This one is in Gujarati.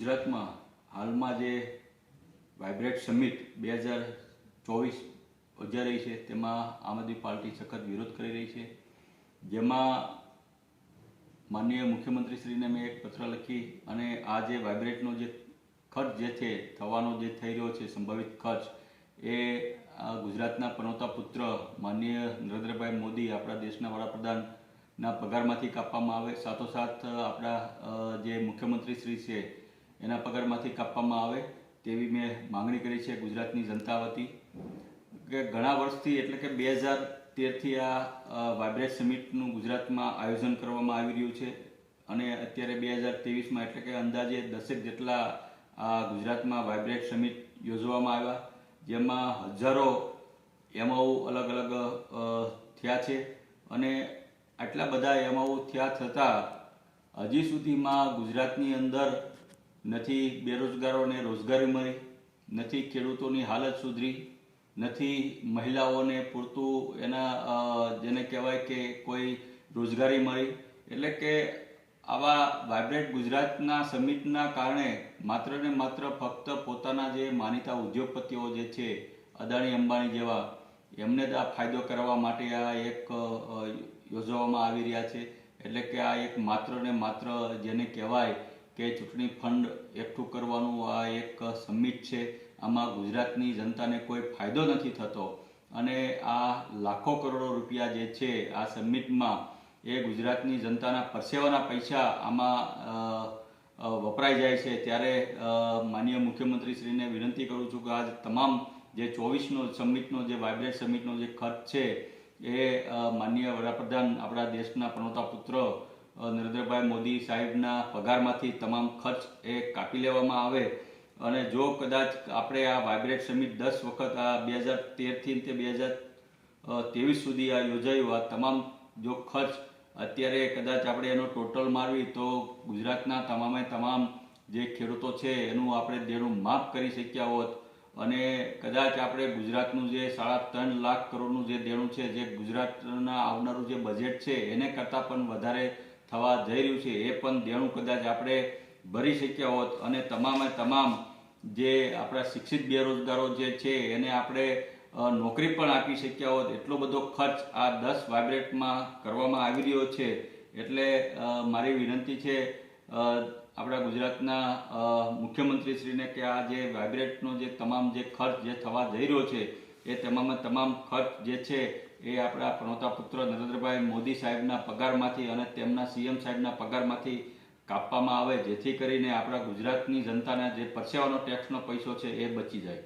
ગુજરાતમાં હાલમાં જે વાઇબ્રેટ સમિટ બે હજાર ચોવીસ યોજાઈ રહી છે, તેમાં આમ આદમી પાર્ટી સખત વિરોધ કરી રહી છે. જેમાં માનનીય મુખ્યમંત્રીશ્રીને મેં એક પત્ર લખી અને આ જે વાઇબ્રેટનો જે ખર્ચ જે છે, થવાનો જે થઈ રહ્યો છે, સંભવિત ખર્ચ, એ ગુજરાતના પનોતા પુત્ર માનનીય નરેન્દ્રભાઈ મોદી આપણા દેશના વડાપ્રધાનના પગારમાંથી કાપવામાં આવે. સાથોસાથ આપણા જે મુખ્યમંત્રી શ્રી છે એના પગારમાંથી કાપવામાં આવે તેવી મેં માંગણી કરી છે ગુજરાતની જનતા વતી. કે ઘણા વર્ષથી એટલે કે બે હજાર તેરથી આ વાઇબ્રેટ સમિટનું ગુજરાતમાં આયોજન કરવામાં આવી રહ્યું છે. અને અત્યારે બે હજાર ત્રેવીસમાં એટલે કે અંદાજે દસેક જેટલા આ ગુજરાતમાં વાઇબ્રેટ સમિટ યોજવામાં આવ્યા. જેમાં હજારો એમાઓ અલગ અલગ થયા છે. અને આટલા બધા એમાઓ થયા છતાં હજી સુધીમાં ગુજરાતની અંદર નથી બેરોજગારોને રોજગારી મળી, નથી ખેડૂતોની હાલત સુધરી, નથી મહિલાઓને પૂરતું એના જેને કહેવાય કે કોઈ રોજગારી મળી. એટલે કે આવા વાઇબ્રેટ ગુજરાતના સમિટના કારણે માત્ર ને માત્ર ફક્ત પોતાના જે માનીતા ઉદ્યોગપતિઓ જે છે, અદાણી અંબાણી જેવા, એમને જ આ ફાયદો કરવા માટે આ એક યોજવામાં આવી રહ્યા છે. એટલે કે આ એક માત્ર ને માત્ર જેને કહેવાય કે ચૂંટણી ફંડ એકઠું કરવાનું આ એક સમિટ છે. આમાં ગુજરાતની જનતાને કોઈ ફાયદો નથી થતો. અને આ લાખો કરોડો રૂપિયા જે છે આ સમિટમાં એ ગુજરાતની જનતાના પરસેવાના પૈસા આમાં વપરાઈ જાય છે. ત્યારે માનનીય મુખ્યમંત્રીશ્રીને વિનંતી કરું છું કે આ તમામ જે ચોવીસનો સમિટનો જે વાઇબ્રેટ સમિટનો જે ખર્ચ છે એ માનીય વડાપ્રધાન આપણા દેશના પ્રણોતા પુત્ર નરેન્દ્રભાઈ મોદી સાહેબના પગારમાંથી તમામ ખર્ચ એ કાપી લેવામાં આવે અને જો કદાચ આપણે આ વાઇબ્રેટ સમિટ દસ વખત આ બે હજાર તેરથી તે બે હજાર ત્રેવીસ સુધી આ યોજાયું, આ તમામ જો ખર્ચ અત્યારે કદાચ આપણે એનો ટોટલ મારવી તો ગુજરાતના તમામે તમામ જે ખેડૂતો છે એનું આપણે દેણું માફ કરી શક્યા હોત અને કદાચ આપણે ગુજરાતનું જે સાડા ત્રણ લાખ કરોડનું જે દેણું છે, જે ગુજરાતના આવનારું જે બજેટ છે, એને કરતાં પણ વધારે થવા જઈ રહ્યું છે, એ પણ દેણું કદાચ આપણે ભરી શક્યા હોત અને તમામે તમામ જે આપણા શિક્ષિત બેરોજગારો જે છે, એને આપણે નોકરી પણ આપી શક્યા હોત, એટલો બધો ખર્ચ આ દસ વાઇબ્રેટમાં કરવામાં આવી રહ્યો છે. એટલે મારી વિનંતી છે આપણા ગુજરાતના મુખ્યમંત્રીશ્રીને કે આ જે વાઇબ્રેટનો જે તમામ જે ખર્ચ જે થવા જઈ રહ્યો છે એ તમામે તમામ ખર્ચ જે છે એ આપણા પ્રણોતા પુત્ર નરેન્દ્રભાઈ મોદી સાહેબના પગારમાંથી અને તેમના સીએમ સાહેબના પગારમાંથી કાપવામાં આવે, જેથી કરીને આપણા ગુજરાતની જનતાના જે પરસેવાનો ટેક્સનો પૈસો છે એ બચી જાય.